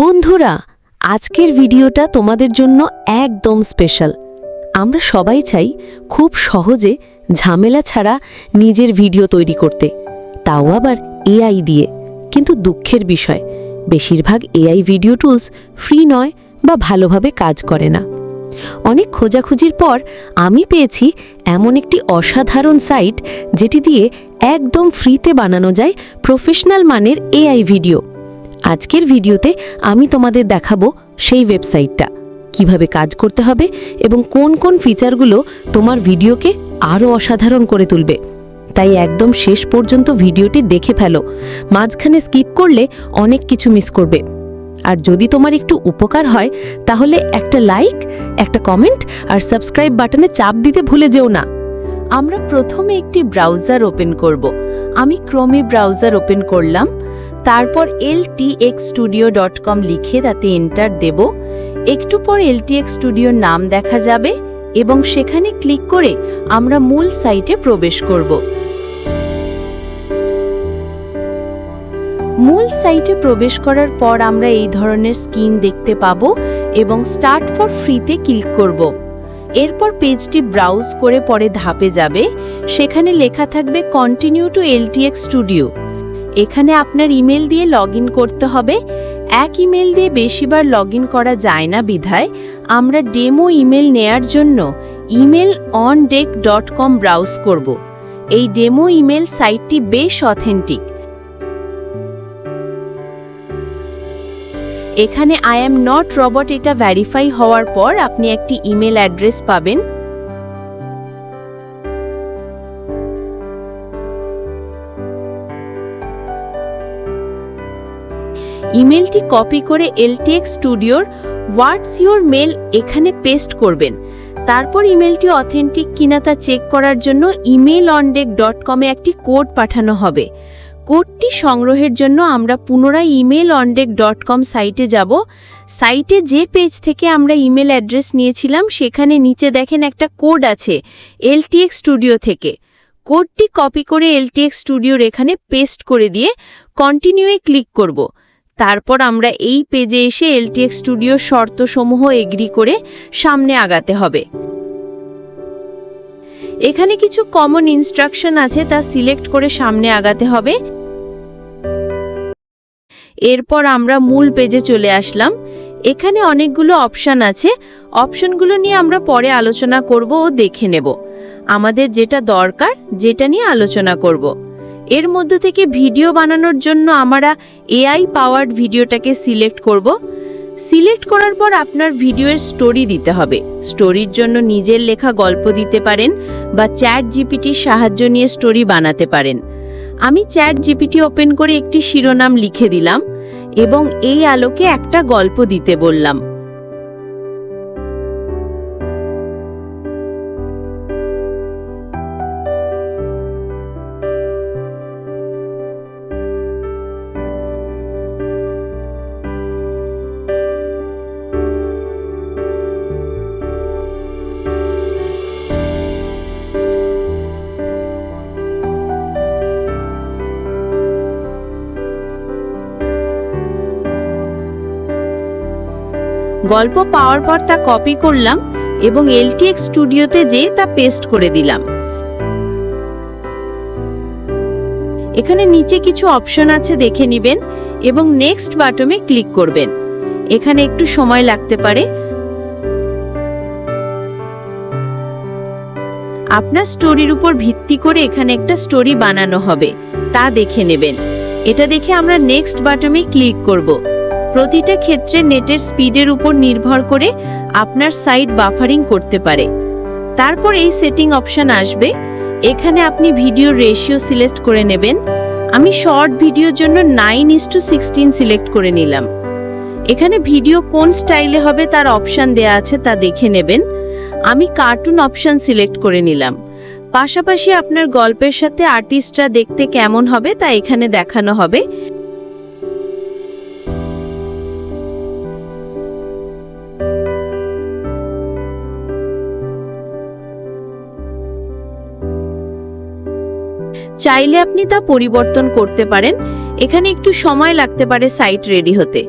বন্ধুরা, আজকের ভিডিওটা তোমাদের জন্য একদম স্পেশাল আমরা সবাই চাই খুব সহজে ঝামেলা ছাড়া নিজের ভিডিও তৈরি করতে। তাও আবার এআই দিয়ে। কিন্তু দুঃখের বিষয়, বেশিরভাগ এআই ভিডিও টুলস ফ্রি নয় বা ভালোভাবে কাজ করে না। অনেক খোঁজাখুঁজির পর আমি পেয়েছি এমন একটি অসাধারণ সাইট যেটি দিয়ে একদম ফ্রিতে বানানো যায় প্রফেশনাল মানের এআই ভিডিও আজকের ভিডিওতে আমি তোমাদের দেখাবো সেই ওয়েবসাইটটা। কীভাবে কাজ করতে হবে এবং কোন কোন ফিচারগুলো তোমার ভিডিওকে আরও অসাধারণ করে তুলবে। তাই একদম শেষ পর্যন্ত ভিডিওটি দেখে ফেলো। মাঝখানে স্কিপ করলে অনেক কিছু মিস করবে। আর যদি তোমার একটু উপকার হয়, তাহলে একটা লাইক, একটা কমেন্ট আর সাবস্ক্রাইব বাটনে চাপ দিতে ভুলে যেও না। আমরা প্রথমে একটি ব্রাউজার ওপেন করব। আমি ক্রোমি ব্রাউজার ওপেন করলাম। তারপর এল স্টুডিও ডট কম লিখে তাতে এন্টার দেব। একটু পর এলটিএক্স স্টুডিওর নাম দেখা যাবে এবং সেখানে ক্লিক করে আমরা মূল সাইটে প্রবেশ করব। মূল সাইটে প্রবেশ করার পর আমরা এই ধরনের স্ক্রিন দেখতে পাবো এবং স্টার্ট ফর ফ্রিতে ক্লিক করব। এরপর পেজটি ব্রাউজ করে পরে ধাপে যাবে। সেখানে লেখা থাকবে কন্টিনিউ টু এলটিএক্স স্টুডিও। এখানে আপনার ইমেল দিয়ে লগ করতে হবে। এক ইমেল দিয়ে বেশিবার লগ করা যায় না বিধায়। আমরা ডেমো ইমেল নেয়ার জন্য email on deck dot com browse করব। এই ডেমো ইমেল সাইটটি বেশ অথেন্টিক। এখানে আই এম নট রবট এটা ভ্যারিফাই হওয়ার পর আপনি একটি ইমেল অ্যাড্রেস পাবেন। ইমেলটি কপি করে এলটিএক্স স্টুডিওর হোয়াটস ইউর মেল এখানে পেস্ট করবেন। তারপর ইমেলটি অথেন্টিক কিনা তা চেক করার জন্য ইমেল অনডেক ডট কমে একটি কোড পাঠানো হবে। কোডটি সংগ্রহের জন্য আমরা পুনরায় ইমেল অনডেক ডট কম সাইটে যাব। সাইটে যে পেজ থেকে আমরা ইমেল অ্যাড্রেস নিয়েছিলাম, সেখানে নিচে দেখেন একটা কোড আছে, এলটিএক্স স্টুডিও থেকে। কোডটি কপি করে এলটিএক্স স্টুডিওর এখানে পেস্ট করে দিয়ে কন্টিনিউয়ে ক্লিক করব। তারপর আমরা এই পেজে এসে এলটিএক্স স্টুডিওর শর্তসমূহ এগ্রি করে সামনে আগাতে হবে। এখানে কিছু কমন ইনস্ট্রাকশন আছে, তা সিলেক্ট করে সামনে আগাতে হবে। এরপর আমরা মূল পেজে চলে আসলাম। এখানে অনেকগুলো অপশান আছে। অপশনগুলো নিয়ে আমরা পরে আলোচনা করব ও দেখে নেব। আমাদের যেটা দরকার, যেটা নিয়ে আলোচনা করব। এর মধ্যে থেকে ভিডিও বানানোর জন্য আমরা এআই পাওয়ার্ড ভিডিওটাকে সিলেক্ট করব। সিলেক্ট করার পর আপনার ভিডিওর স্টোরি দিতে হবে। স্টোরির জন্য নিজের লেখা গল্প দিতে পারেন বা চ্যাট জিপিটির সাহায্য নিয়ে স্টোরি বানাতে পারেন। আমি চ্যাট জিপিটি ওপেন করে একটি শিরোনাম লিখে দিলাম এবং এই আলোকে একটা গল্প দিতে বললাম। গল্প পাওয়ার পর তা কপি করলাম এবং এলটিএক্স স্টুডিওতে যেয়ে তা পেস্ট করে দিলাম। এখানে নিচে কিছু অপশন আছে দেখে নেবেন এবং নেক্সট বাটনে ক্লিক করবেন। এখানে একটু সময় লাগতে পারে। আপনার স্টোরির উপর ভিত্তি করে এখানে একটা স্টোরি বানানো হবে, তা দেখে নেবেন। এটা দেখে আমরা নেক্সট বাটনে ক্লিক করব। প্রতিটা ক্ষেত্রে নেটের স্পিডের উপর নির্ভর করে আপনার সাইট বাফারিং করতে পারে। তারপর এই সেটিং অপশন আসবে। এখানে আপনি ভিডিও রেশিও সিলেক্ট করে নেবেন। আমি শর্ট ভিডিওর জন্য nine is to sixteen select করে নিলাম। এখানে ভিডিও কোন স্টাইলে হবে তার অপশান দেয়া আছে তা দেখে নেবেন। আমি কার্টুন অপশান সিলেক্ট করে নিলাম। পাশাপাশি আপনার গল্পের সাথে আর্টিস্টরা দেখতে কেমন হবে তা এখানে দেখানো হবে। চাইলে আপনি তা পরিবর্তন করতে পারেন। এখানে একটু সময় লাগতে পারে সাইট রেডি হতে।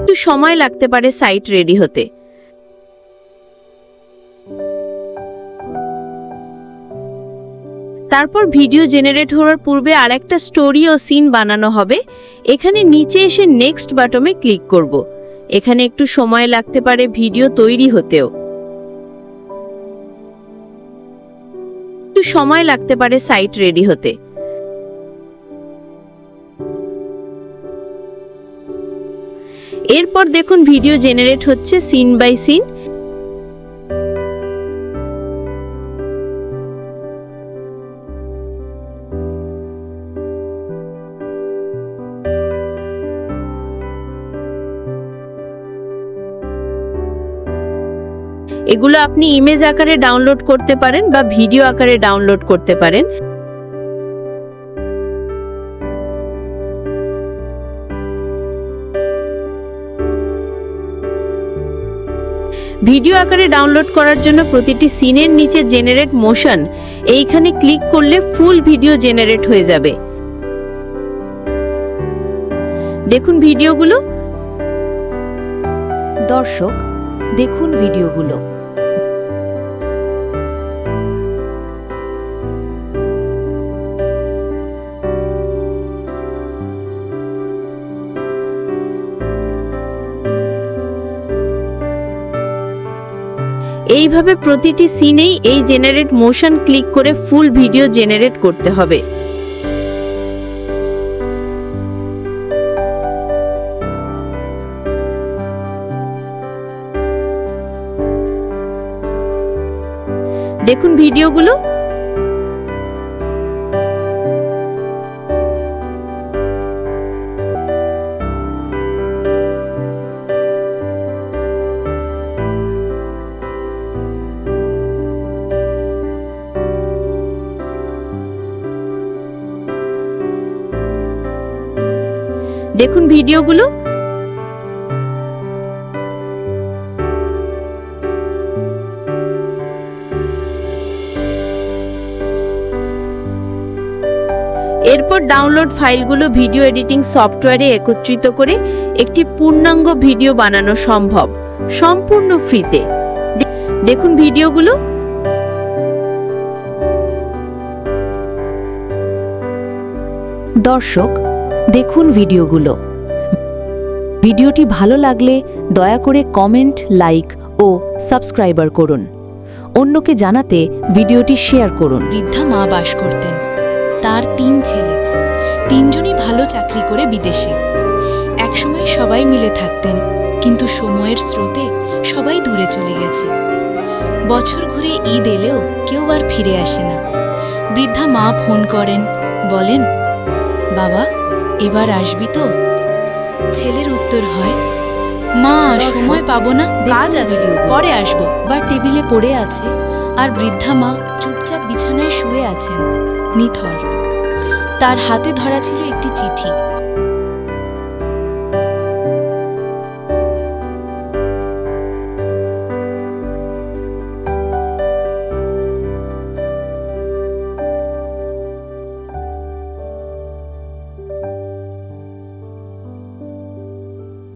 একটু সময় লাগতে পারে সাইট রেডি হতে। তারপর ভিডিও জেনারেট হওয়ার পূর্বে আর একটা স্টোরি ও সিন বানানো হবে। এখানে নিচে এসে নেক্সট বাটমে ক্লিক করব। এখানে একটু সময় লাগতে পারে ভিডিও তৈরি হতেও। একটু সময় লাগতে পারে সাইট রেডি হতে। এরপর দেখুন ভিডিও জেনারেট হচ্ছে সিন বাই সিন। এগুলো আপনি ইমেজ আকারে ডাউনলোড করতে পারেন বা ভিডিও আকারে ডাউনলোড করতে পারেন। ভিডিও আকারে ডাউনলোড করার জন্য প্রতিটি সিনের নিচে জেনারেট মোশন এইখানে ক্লিক করলে ফুল ভিডিও জেনারেট হয়ে যাবে। দেখুন ভিডিওগুলো দর্শক, দেখুন ভিডিওগুলো এইভাবে প্রতিটি সিনেই এই জেনারেট মোশন ক্লিক করে ফুল ভিডিও জেনারেট করতে হবে। দেখুন ভিডিওগুলো। দেখুন ভিডিওগুলো। এরপর ডাউনলোড ফাইলগুলো ভিডিও এডিটিং সফটওয়্যারে একত্রিত করে একটি পূর্ণাঙ্গ ভিডিও বানানো সম্ভব। সম্পূর্ণ ফ্রিতে দেখুন ভিডিওগুলো। দর্শক দেখুন ভিডিওগুলো। ভিডিওটি ভালো লাগলে দয়া করে কমেন্ট, লাইক ও সাবস্ক্রাইবার করুন। অন্যকে জানাতে ভিডিওটি শেয়ার করুন। বৃদ্ধা মা বাস করতেন। তার তিন ছেলে। তিনজনই ভালো চাকরি করে বিদেশে। একসময় সবাই মিলে থাকতেন, কিন্তু সময়ের স্রোতে সবাই দূরে চলে গেছে। বছর ঘুরে ঈদ এলেও কেউ আর ফিরে আসে না। বৃদ্ধা মা ফোন করেন, বলেন, বাবা এবার আসবি তো? ছেলের উত্তর হয়, মা, সময় পাবো না, কাজ আছে, পরে আসব। বা টেবিলে পড়ে আছে, আর বৃদ্ধা মা চুপচাপ বিছানায় শুয়ে আছেন, নিথর। তার হাতে ধরা ছিল একটি চিঠি।